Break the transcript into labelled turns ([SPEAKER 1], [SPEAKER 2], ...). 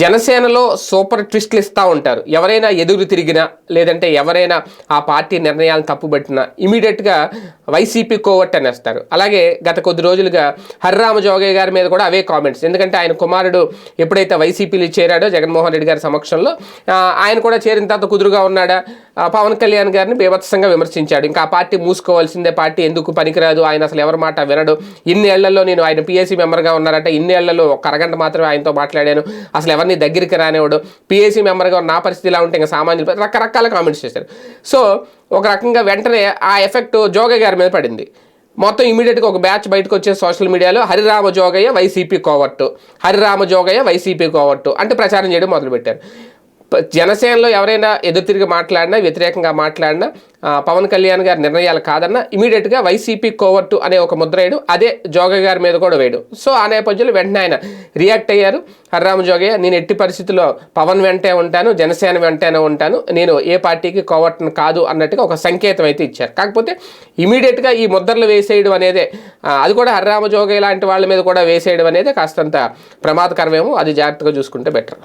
[SPEAKER 1] జనసేనలో సూపర్ ట్విస్ట్లు ఇస్తూ ఉంటారు. ఎవరైనా ఎదురు తిరిగినా లేదంటే ఎవరైనా ఆ పార్టీ నిర్ణయాలను తప్పుబట్టినా ఇమీడియట్గా వైసీపీ కోవట్ అనేస్తారు అలాగే గత కొద్ది రోజులుగా హరిరామ జోగయ్య గారి మీద కూడా అవే కామెంట్స్. ఎందుకంటే ఆయన కుమారుడు ఎప్పుడైతే వైసీపీలో చేరాడో జగన్మోహన్ రెడ్డి గారి సమక్షంలో ఆయన కూడా చేరిన తర్వాత కుదురుగా ఉన్నాడా? పవన్ కళ్యాణ్ గారిని బీభత్సంగా విమర్శించాడు. ఇంకా ఆ పార్టీ మూసుకోవాల్సిందే పార్టీ ఎందుకు పనికిరాదు ఆయన అసలు ఎవరి మాట వినడు. ఇన్ని ఏళ్ళలో నేను ఆయన పిఎస్సీ మెంబర్గా ఉన్నారంటే ఇన్ని ఏళ్ళలో ఒక అరగంట మాత్రమే ఆయనతో మాట్లాడాను. అసలు ఎవరిని దగ్గరికి రానివాడు పిఎస్సీ మెంబర్గా ఉన్న నా పరిస్థితి ఇలా ఉంటే ఇంకా సామాన్యులు రకరకాల కామెంట్స్ చేశారు. సో ఒక రకంగా వెంటనే ఆ ఎఫెక్ట్ జోగయ్య గారి మీద పడింది. మొత్తం ఇమీడియట్గా ఒక బ్యాచ్ బయటకు వచ్చే సోషల్ మీడియాలో Harirama Jogaiah YCP covert. Harirama Jogaiah YCP covert. అంటే ప్రచారం చేయడం మొదలుపెట్టారు. జనసేనలో ఎవరైనా ఎదురు తిరిగి మాట్లాడినా వ్యతిరేకంగా మాట్లాడినా పవన్ కళ్యాణ్ గారి నిర్ణయాలు కాదన్నా ఇమీడియట్గా వైసీపీ కోవర్టు అనే ఒక ముద్ర వేయడు. అదే జోగయ్య గారి మీద కూడా వేయడు. సో ఆ నేపథ్యంలో వెంటనే ఆయన రియాక్ట్ అయ్యారు. హర్రామ జోగయ్య నేను ఎట్టి పరిస్థితుల్లో పవన్ వెంటే ఉంటాను జనసేన వెంటనే ఉంటాను నేను ఏ పార్టీకి కోవర్ట్ను కాదు అన్నట్టుగా ఒక సంకేతం అయితే ఇచ్చారు. కాకపోతే ఇమీడియట్గా ఈ ముద్రలు వేసేయడం అనేదే అది కూడా హర్రామ జోగయ్య లాంటి వాళ్ళ మీద కూడా వేసేయడం అనేది కాస్తంత ప్రమాదకరమేమో అది జాగ్రత్తగా చూసుకుంటే బెటర్